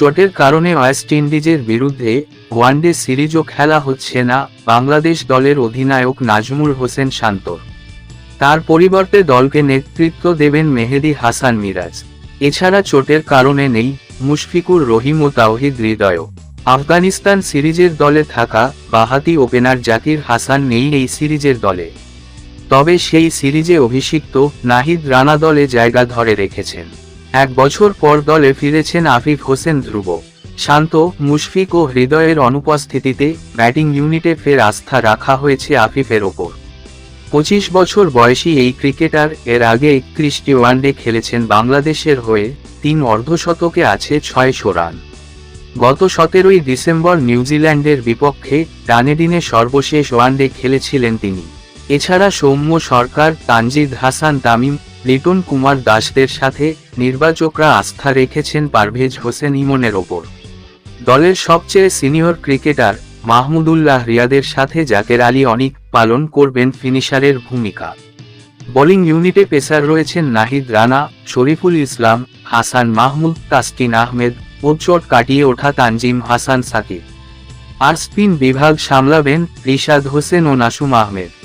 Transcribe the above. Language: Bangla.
চোটের কারণে ওয়েস্ট ইন্ডিজের বিরুদ্ধে ওয়ানডে সিরিজও খেলা হচ্ছে না, বাংলাদেশ দলের অধিনায়ক নাজমুল হোসেন শান্তর তার পরিবর্তে দলকে নেতৃত্ব দেবেন মেহেদি হাসান মিরাজ। এছাড়া চোটের কারণে নেই মুশফিকুর রহিম ও তাওহিদ হৃদয় আফগানিস্তান সিরিজের দলে থাকা বাহাতি ওপেনার জাকির হাসান নেই এই সিরিজের দলে। তবে সেই সিরিজে অভিষিক্ত নাহিদ রানা দলে জায়গা ধরে রেখেছেন। এক বছর পর দলে ফিরেছেন আফিফ হোসেন ধ্রুব। শান্ত, মুশফিক ও হৃদয়ের অনুপস্থিতিতে ব্যাটিং ইউনিটে ফের আস্থা রাখা হয়েছে আফিফের ওপর। পঁচিশ বছর বয়সী এই ক্রিকেটার এর আগে একত্রিশটি ওয়ানডে খেলেছেন বাংলাদেশের হয়ে তিন অর্ধশতকে আছে ছয়শো রান। গত সতেরোই ডিসেম্বর নিউজিল্যান্ডের বিপক্ষে ডানেডিনে সর্বশেষ ওয়ানডে খেলেছিলেন তিনি। এছাড়া সৌম্য সরকার, তানজিদ হাসান তামিম লিটন কুমার দাসদের সাথে নির্বাচকরা আস্থা রেখেছেন পারভেজ হোসেন ইমনের ওপর। দলের সবচেয়ে সিনিয়র ক্রিকেটার মাহমুদুল্লাহ রিয়াদের সাথে জাকের আলী অনিক পালন করবেন ফিনিশারের ভূমিকা। বোলিং ইউনিটে পেসার রয়েছেন নাহিদ রানা, শরীফুল ইসলাম, হাসান মাহমুদ, তাসকিন আহমেদ ও কাটিয়ে ওঠা তানজিম হাসান সাকিব। আর স্পিন বিভাগ সামলাবেন রিশাদ হোসেন ও নাসুম আহমেদ।